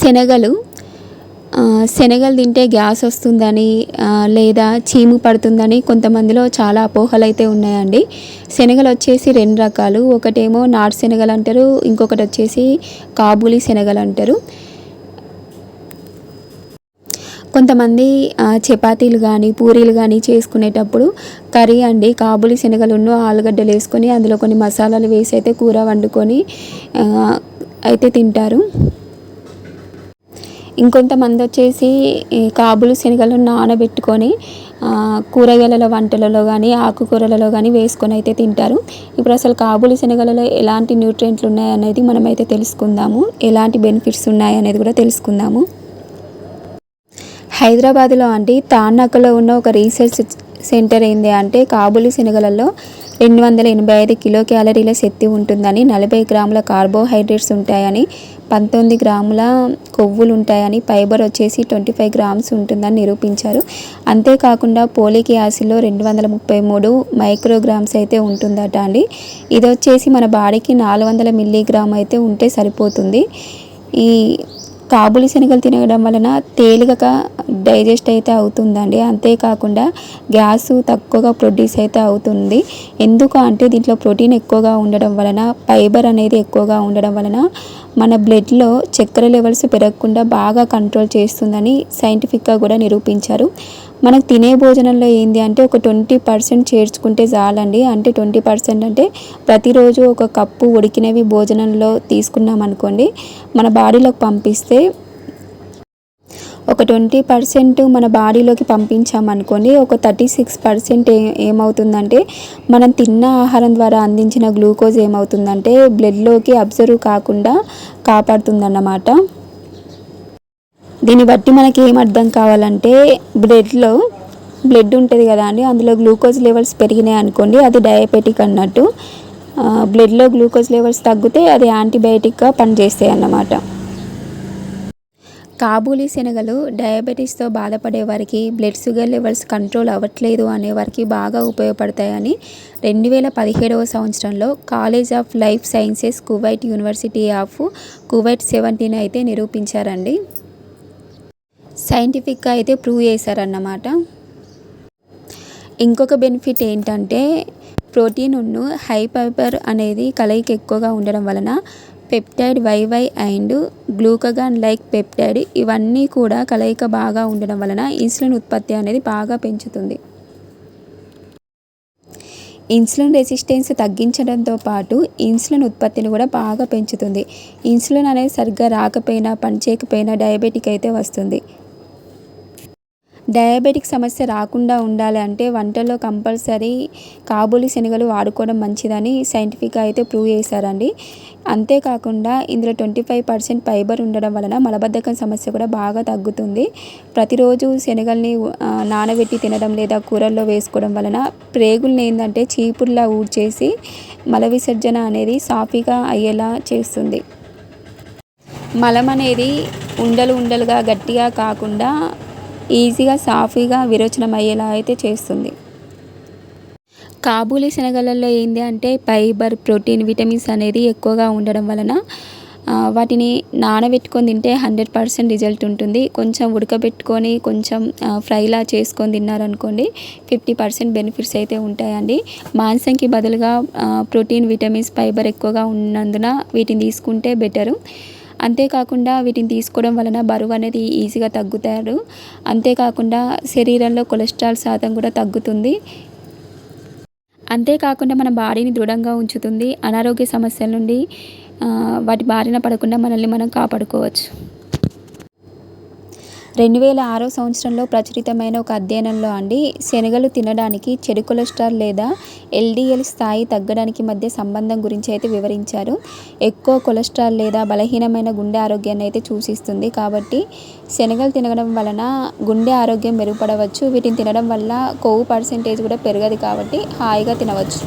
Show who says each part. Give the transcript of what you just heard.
Speaker 1: శనగలు శనగలు తింటే గ్యాస్ వస్తుందని లేదా చీము పడుతుందని కొంతమందిలో చాలా అపోహలు అయితే ఉన్నాయండి. శనగలు వచ్చేసి రెండు రకాలు. ఒకటేమో నాటు శనగలు అంటారు ఇంకొకటి వచ్చేసి కాబూలి శనగలు అంటారు. కొంతమంది చపాతీలు కానీ పూరీలు కానీ చేసుకునేటప్పుడు కర్రీ అండి కాబూలి శనగలును ఆలుగడ్డలు వేసుకొని అందులో కొన్ని మసాలాలు వేసి అయితే కూర వండుకొని అయితే తింటారు. ఇంకొంతమంది వచ్చేసి ఈ కాబులు శనగలను నానబెట్టుకొని కూరగాయలలో కూరగాయల వంటలలో కానీ ఆకుకూరలలో కానీ వేసుకొని అయితే తింటారు. ఇప్పుడు అసలు కాబులి శనగలలో ఎలాంటి న్యూట్రియంట్లు ఉన్నాయనేది మనమైతే తెలుసుకుందాము. ఎలాంటి బెనిఫిట్స్ ఉన్నాయనేది కూడా తెలుసుకుందాము. హైదరాబాద్లో అండి తానాకలో ఉన్న ఒక రీసెర్చ్ సెంటర్ ఏంది అంటే కాబులి శనగలలో రెండు వందల ఎనభై ఐదు కిలో క్యాలరీల శక్తి ఉంటుందని నలభై గ్రాముల కార్బోహైడ్రేట్స్ ఉంటాయని పంతొమ్మిది గ్రాముల కొవ్వులు ఉంటాయని ఫైబర్ వచ్చేసి ట్వంటీ ఫైవ్ గ్రామ్స్ ఉంటుందని నిరూపించారు. అంతేకాకుండా పోలిక్ యాసిడ్లో రెండు వందల ముప్పై మూడు మైక్రోగ్రామ్స్ అయితే ఉంటుందట అండి. ఇది వచ్చేసి మన బాడీకి నాలుగు వందల మిల్లీగ్రామ్ అయితే ఉంటే సరిపోతుంది. ఈ కాబులి శనగలు తినడం వలన తేలికగా డైజెస్ట్ అయితే అవుతుందండి. అంతేకాకుండా గ్యాస్ తక్కువగా ప్రొడ్యూస్ అయితే అవుతుంది. ఎందుకు అంటే దీంట్లో ప్రోటీన్ ఎక్కువగా ఉండడం వలన ఫైబర్ అనేది ఎక్కువగా ఉండడం వలన మన బ్లడ్లో చక్కెర లెవెల్స్ పెరగకుండా బాగా కంట్రోల్ చేస్తుందని సైంటిఫిక్గా కూడా నిరూపించారు. మనకు తినే భోజనంలో ఏంది అంటే ఒక ట్వంటీ పర్సెంట్ చేర్చుకుంటే చాలండి. అంటే ట్వంటీ పర్సెంట్ అంటే ప్రతిరోజు ఒక కప్పు ఉడికినవి భోజనంలో తీసుకున్నాం అనుకోండి మన బాడీలోకి పంపిస్తే ఒక ట్వంటీ పర్సెంట్ మన బాడీలోకి పంపించామనుకోండి ఒక థర్టీ సిక్స్ పర్సెంట్ ఏ ఏమవుతుందంటే మనం తిన్న ఆహారం ద్వారా అందించిన గ్లూకోజ్ ఏమవుతుందంటే బ్లడ్లోకి అబ్జర్వ్ కాకుండా కాపాడుతుందన్నమాట. దీన్ని బట్టి మనకి ఏం అర్థం కావాలంటే బ్లడ్లో బ్లడ్ ఉంటుంది కదా అండి అందులో గ్లూకోజ్ లెవెల్స్ పెరిగినాయి అనుకోండి అది డయాబెటిక్ అన్నట్టు. బ్లడ్లో గ్లూకోజ్ లెవెల్స్ తగ్గితే అది యాంటీబయాటిక్గా పనిచేస్తాయి అన్నమాట. కాబూలి శనగలు డయాబెటీస్తో బాధపడే వారికి బ్లడ్ షుగర్ లెవెల్స్ కంట్రోల్ అవ్వట్లేదు అనే వారికి బాగా ఉపయోగపడతాయని రెండు వేల పదిహేడవ సంవత్సరంలో college of life sciences Kuwait university of Kuwait seventeen అయితే నిరూపించారండి. సైంటిఫిక్గా అయితే ప్రూవ్ చేశారన్నమాట. ఇంకొక బెనిఫిట్ ఏంటంటే ప్రోటీన్ ఉన్ను హై ఫైబర్ అనేది కలయిక ఎక్కువగా ఉండడం వలన peptide Y Y and glucagon like peptide ఇవన్నీ కూడా కలయిక బాగా ఉండడం వలన ఇన్సులిన్ ఉత్పత్తి అనేది బాగా పెంచుతుంది. ఇన్సులిన్ రెసిస్టెన్స్ తగ్గించడంతో పాటు ఇన్సులిన్ ఉత్పత్తిని కూడా బాగా పెంచుతుంది. ఇన్సులిన్ అనేది సరిగ్గా రాకపోయినా పనిచేయకపోయినా డయాబెటిక్ అయితే వస్తుంది. డయాబెటిక్ సమస్య రాకుండా ఉండాలంటే వంటల్లో కంపల్సరీ కాబూలి శనగలు వాడుకోవడం మంచిదని సైంటిఫిక్గా అయితే ప్రూవ్ చేశారండి. అంతేకాకుండా ఇందులో ట్వంటీ ఫైవ్ పర్సెంట్ ఫైబర్ ఉండడం వలన మలబద్ధకం సమస్య కూడా బాగా తగ్గుతుంది. ప్రతిరోజు శనగల్ని నానబెట్టి తినడం లేదా కూరల్లో వేసుకోవడం వలన ప్రేగుల్ని ఏంటంటే చీపుర్లా ఊడ్చేసి మల విసర్జన అనేది సాఫీగా అయ్యేలా చేస్తుంది. మలం అనేది ఉండలు ఉండలుగా గట్టిగా కాకుండా ఈజీగా సాఫీగా విరోచనం అయ్యేలా అయితే చేస్తుంది. కాబూలీ శనగలలో ఏంటి అంటే ఫైబర్ ప్రోటీన్ విటమిన్స్ అనేది ఎక్కువగా ఉండడం వలన వాటిని నానబెట్టుకొని తింటే హండ్రెడ్ పర్సెంట్ రిజల్ట్ ఉంటుంది. కొంచెం ఉడకబెట్టుకొని కొంచెం ఫ్రైలా చేసుకొని తిన్నారనుకోండి ఫిఫ్టీ పర్సెంట్ బెనిఫిట్స్ అయితే ఉంటాయండి. మాంసంకి బదులుగా ప్రోటీన్ విటమిన్స్ ఫైబర్ ఎక్కువగా ఉన్నందున వీటిని తీసుకుంటే బెటరు. అంతేకాకుండా వీటిని తీసుకోవడం వలన బరువు అనేది ఈజీగా తగ్గుతారు. అంతేకాకుండా శరీరంలో కొలెస్ట్రాల్ శాతం కూడా తగ్గుతుంది. అంతేకాకుండా మన బాడీని దృఢంగా ఉంచుతుంది. అనారోగ్య సమస్యల నుండి వాటి బారిన పడకుండా మనల్ని మనం కాపాడుకోవచ్చు. రెండు వేల ఆరో సంవత్సరంలో ప్రచురితమైన ఒక అధ్యయనంలో అండి శనగలు తినడానికి చెడు కొలెస్ట్రాల్ లేదా ఎల్డిఎల్ స్థాయి తగ్గడానికి మధ్య సంబంధం గురించి అయితే వివరించారు. ఎక్కువ కొలెస్ట్రాల్ లేదా బలహీనమైన గుండె ఆరోగ్యాన్ని అయితే సూచిస్తుంది. కాబట్టి శనగలు తినడం వలన గుండె ఆరోగ్యం మెరుగుపడవచ్చు. వీటిని తినడం వల్ల కొవ్వు పర్సెంటేజ్ కూడా పెరగదు కాబట్టి హాయిగా తినవచ్చు.